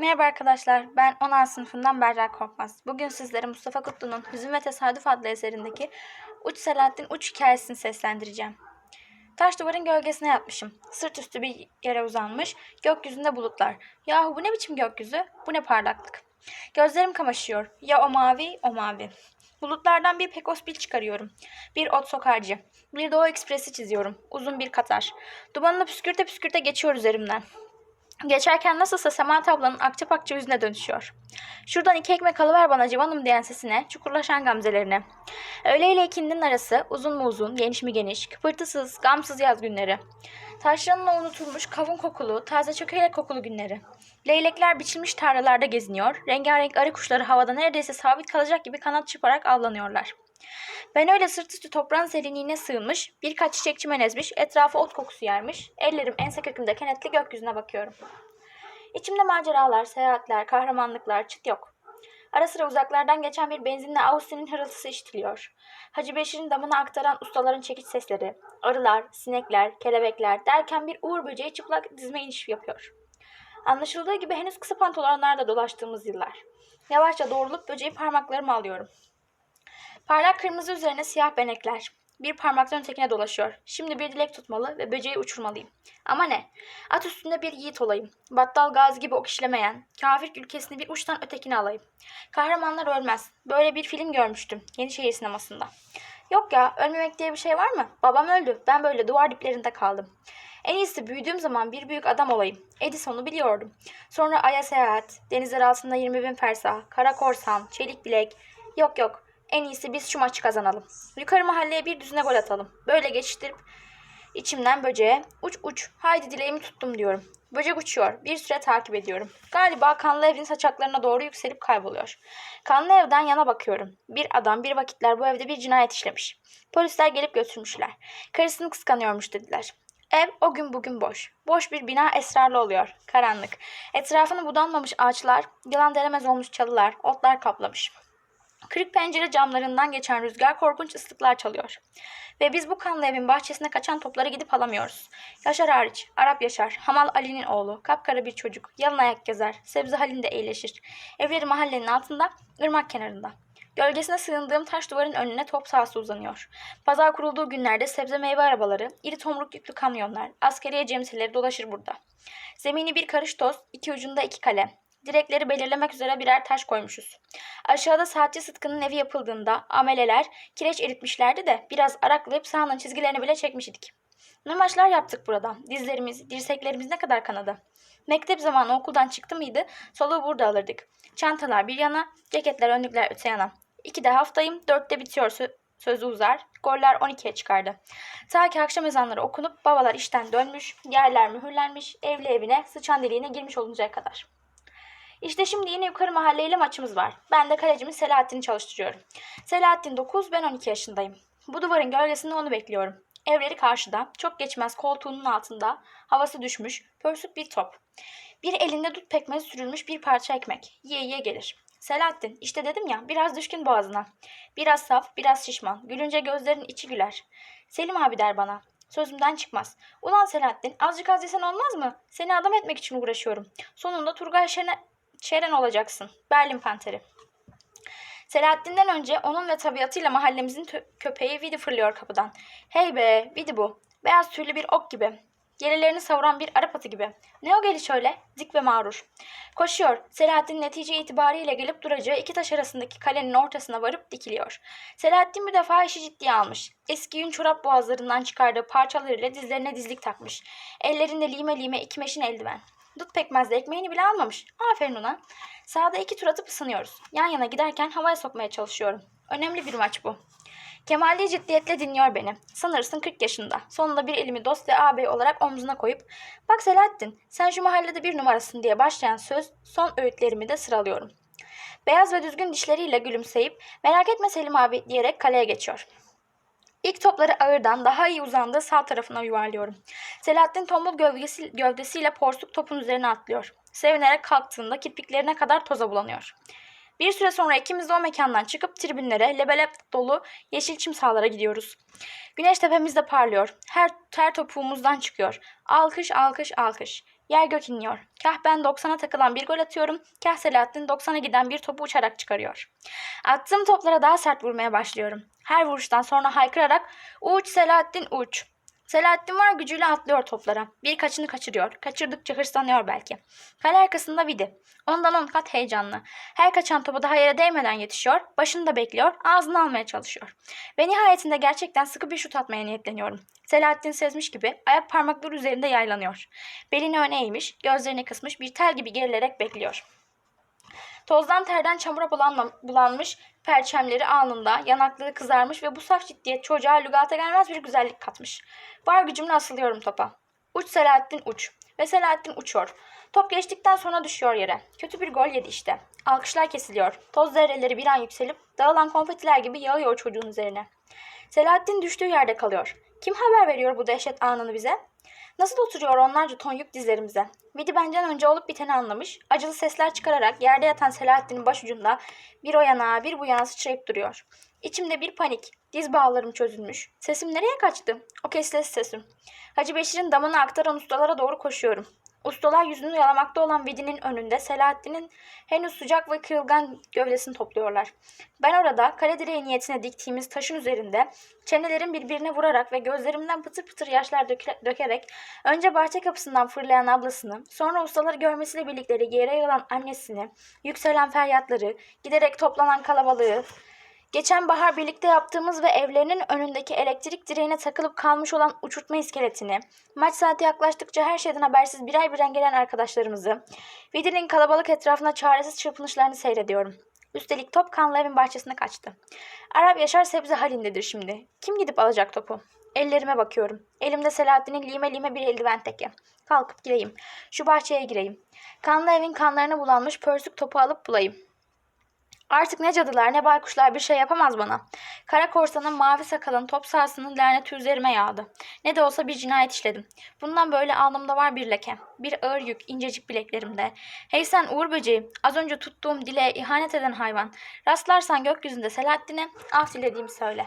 Merhaba arkadaşlar, ben 10. sınıfından Berra Korkmaz. Bugün sizlere Mustafa Kutlu'nun Hüzün ve Tesadüf adlı eserindeki Uç Selahattin Uç hikayesini seslendireceğim. Taş duvarın gölgesine yatmışım. Sırt üstü bir yere uzanmış, gökyüzünde bulutlar. Yahu bu ne biçim gökyüzü, bu ne parlaklık. Gözlerim kamaşıyor. Ya o mavi, o mavi. Bulutlardan bir pekosbil çıkarıyorum. Bir ot sokarcı. Bir doğu ekspresi çiziyorum. Uzun bir katar. Dumanını püskürte püskürte geçiyor üzerimden. Geçerken nasılsa Sema ablanın akça pakça yüzüne dönüşüyor. Şuradan iki ekmek alıver bana civanım diyen sesine, çukurlaşan gamzelerine. Öğle ile ikindinin arası uzun mu uzun, geniş mi geniş, kıpırtısız, gamsız yaz günleri. Taşlarınla unutulmuş kavun kokulu, taze çökelek kokulu günleri. Leylekler biçilmiş tarlalarda geziniyor, rengarenk arı kuşları havada neredeyse sabit kalacak gibi kanat çırparak avlanıyorlar. Ben öyle sırt üstü toprağın serinliğine sığınmış, birkaç çiçek çimen ezmiş, etrafı ot kokusu yermiş, ellerim ense kökümde kenetli gökyüzüne bakıyorum. İçimde maceralar, seyahatler, kahramanlıklar, çıt yok. Ara sıra uzaklardan geçen bir benzinle Ağustos'un hırıltısı işitiliyor. Hacı Beşir'in damına aktaran ustaların çekiç sesleri, arılar, sinekler, kelebekler derken bir uğur böceği çıplak dizme iniş yapıyor. Anlaşıldığı gibi henüz kısa pantolonlarda dolaştığımız yıllar. Yavaşça doğrulup böceği parmaklarıma alıyorum. Parlak kırmızı üzerine siyah benekler. Bir parmaktan ötekine dolaşıyor. Şimdi bir dilek tutmalı ve böceği uçurmalıyım. Ama ne? At üstünde bir yiğit olayım. Battal gazi gibi ok işlemeyen, kafir ülkesini bir uçtan ötekine alayım. Kahramanlar ölmez. Böyle bir film görmüştüm Yenişehir sinemasında. Yok ya, ölmemek diye bir şey var mı? Babam öldü. Ben böyle duvar diplerinde kaldım. En iyisi büyüdüğüm zaman bir büyük adam olayım. Edison'u biliyordum. Sonra Ay'a seyahat, denizler altında 20 bin fersah, kara korsan, çelik bilek. Yok yok, en iyisi biz şu maçı kazanalım. Yukarı mahalleye bir düzine gol atalım. Böyle geçiştirip içimden böceğe uç uç haydi dileğimi tuttum diyorum. Böcek uçuyor. Bir süre takip ediyorum. Galiba kanlı evin saçaklarına doğru yükselip kayboluyor. Kanlı evden yana bakıyorum. Bir adam bir vakitler bu evde bir cinayet işlemiş. Polisler gelip götürmüşler. Karısını kıskanıyormuş dediler. Ev o gün bugün boş. Boş bir bina esrarlı oluyor. Karanlık. Etrafını budanmamış ağaçlar, yılan delemez olmuş çalılar, otlar kaplamış. Kırık pencere camlarından geçen rüzgar korkunç ıslıklar çalıyor. Ve biz bu kanlı evin bahçesine kaçan topları gidip alamıyoruz. Yaşar hariç, Arap Yaşar, Hamal Ali'nin oğlu, kapkara bir çocuk, yalın ayak gezer, sebze halinde eğleşir. Evleri mahallenin altında, ırmak kenarında. Gölgesine sığındığım taş duvarın önüne top sahası uzanıyor. Pazar kurulduğu günlerde sebze meyve arabaları, iri tomruk yüklü kamyonlar, askeriye cemsileri dolaşır burada. Zemini bir karış toz, iki ucunda iki kale. Direkleri belirlemek üzere birer taş koymuşuz. Aşağıda saatçi Sıtkı'nın evi yapıldığında ameleler kireç eritmişlerdi de biraz araklayıp sahanın çizgilerini bile çekmiş idik. Ne maçlar yaptık burada. Dizlerimiz, dirseklerimiz ne kadar kanadı. Mektep zamanı okuldan çıktı mıydı soluğu burada alırdık. Çantalar bir yana, ceketler önlükler öte yana. İkide haftayım, dörtte bitiyor sö- sözü uzar. Goller 12'ye çıkardı. Ta ki akşam ezanları okunup babalar işten dönmüş, yerler mühürlenmiş, evli evine, sıçan deliğine girmiş oluncaya kadar. İşte şimdi yine yukarı mahalleyle maçımız var. Ben de kalecimiz Selahattin'i çalıştırıyorum. Selahattin 9, ben 12 yaşındayım. Bu duvarın gölgesinde onu bekliyorum. Evleri karşıda, çok geçmez koltuğunun altında, havası düşmüş, pörsük bir top. Bir elinde dut pekmezi sürülmüş bir parça ekmek. Yiye yiye gelir. Selahattin, işte dedim ya, biraz düşkün boğazına. Biraz saf, biraz şişman. Gülünce gözlerin içi güler. Selim abi der bana. Sözümden çıkmaz. Ulan Selahattin, azıcık az yesen olmaz mı? Seni adam etmek için uğraşıyorum. Sonunda Turgay Şener, Şeren olacaksın. Berlin Panteri. Selahattin'den önce onun ve tabiatıyla mahallemizin köpeği Vidi fırlıyor kapıdan. Hey be, Vidi bu. Beyaz tüylü bir ok gibi. Gerilerini savuran bir Arap atı gibi. Ne o geliş öyle? Dik ve mağrur. Koşuyor. Selahattin netice itibariyle gelip duracağı iki taş arasındaki kalenin ortasına varıp dikiliyor. Selahattin bu defa işi ciddiye almış. Eski yün çorap boğazlarından çıkardığı parçalarıyla dizlerine dizlik takmış. Ellerinde lime lime iki meşin eldiven. Dut pekmezle ekmeğini bile almamış. Aferin ona. Sağda iki tur atıp ısınıyoruz. Yan yana giderken havaya sokmaya çalışıyorum. Önemli bir maç bu. Kemalli ciddiyetle dinliyor beni. Sanırsın 40 yaşında. Sonunda bir elimi dost ve ağabey olarak omzuna koyup ''Bak Selahattin, sen şu mahallede bir numarasın.'' diye başlayan söz son öğütlerimi de sıralıyorum. Beyaz ve düzgün dişleriyle gülümseyip ''Merak etme Selim abi'' diyerek kaleye geçiyor. İlk topları ağırdan daha iyi uzandığı sağ tarafına yuvarlıyorum. Selahattin tombul gövdesi, gövdesiyle porsuk topun üzerine atlıyor. Sevinerek kalktığında kirpiklerine kadar toza bulanıyor. Bir süre sonra ikimiz de o mekandan çıkıp tribünlere, lebelep dolu yeşil çim sahalara gidiyoruz. Güneş tepemizde parlıyor. Her ter topuğumuzdan çıkıyor. Alkış, alkış, alkış. Yer gök inliyor. Kah ben 90'a takılan bir gol atıyorum. Kah Selahattin 90'a giden bir topu uçarak çıkarıyor. Attığım toplara daha sert vurmaya başlıyorum. Her vuruştan sonra haykırarak uç Selahattin uç. Selahattin var gücüyle atlıyor toplara. Birkaçını kaçırıyor. Kaçırdıkça hırslanıyor belki. Kale arkasında Vidi. Ondan on kat heyecanlı. Her kaçan topu daha yere değmeden yetişiyor. Başını da bekliyor. Ağzını almaya çalışıyor. Ve nihayetinde gerçekten sıkı bir şut atmaya niyetleniyorum. Selahattin sezmiş gibi ayak parmakları üzerinde yaylanıyor. Belini öne eğmiş, gözlerini kısmış bir tel gibi gerilerek bekliyor. Tozdan terden çamura bulanmış perçemleri alnında, yanakları kızarmış ve bu saf ciddiyet çocuğa lügata gelmez bir güzellik katmış. Var gücümle asılıyorum topa. Uç Selahattin uç. Ve Selahattin uçuyor. Top geçtikten sonra düşüyor yere. Kötü bir gol yedi işte. Alkışlar kesiliyor. Toz zerreleri bir an yükselip dağılan konfetiler gibi yağıyor çocuğun üzerine. Selahattin düştüğü yerde kalıyor. Kim haber veriyor bu dehşet anını bize? Nasıl oturuyor onlarca ton yük dizlerimize? Vidi benden önce olup biteni anlamış, acılı sesler çıkararak yerde yatan Selahattin'in başucunda bir o yana bir bu yana sıçrayıp duruyor. İçimde bir panik, diz bağlarım çözülmüş. Sesim nereye kaçtı? O kesiles sesim. Hacı Beşir'in damını aktaran ustalara doğru koşuyorum. Ustalar yüzünü yalamakta olan Vidi'nin önünde Selahattin'in henüz sıcak ve kırılgan gövdesini topluyorlar. Ben orada kale direği niyetine diktiğimiz taşın üzerinde çenelerim birbirine vurarak ve gözlerimden pıtır pıtır yaşlar döke- dökerek önce bahçe kapısından fırlayan ablasını, sonra ustaları görmesiyle birlikte yere yığılan annesini, yükselen feryatları, giderek toplanan kalabalığı, Geçen bahar birlikte yaptığımız ve evlerinin önündeki elektrik direğine takılıp kalmış olan uçurtma iskeletini, maç saati yaklaştıkça her şeyden habersiz birer birer gelen arkadaşlarımızı, Vidi'nin kalabalık etrafına çaresiz çırpınışlarını seyrediyorum. Üstelik top kanlı evin bahçesine kaçtı. Arap Yaşar sebze halindedir şimdi. Kim gidip alacak topu? Ellerime bakıyorum. Elimde Selahattin'in lime lime bir eldiven teki. Kalkıp gireyim. Şu bahçeye gireyim. Kanlı evin kanlarına bulanmış pörsük topu alıp bulayım. Artık ne cadılar ne baykuşlar bir şey yapamaz bana. Kara korsanın mavi sakalın top sahasının laneti üzerime yağdı. Ne de olsa bir cinayet işledim. Bundan böyle alnımda var bir leke. Bir ağır yük incecik bileklerimde. Hey sen Uğur böceği az önce tuttuğum dileğe ihanet eden hayvan. Rastlarsan gökyüzünde Selahattin'e af dilediğimi söyle.''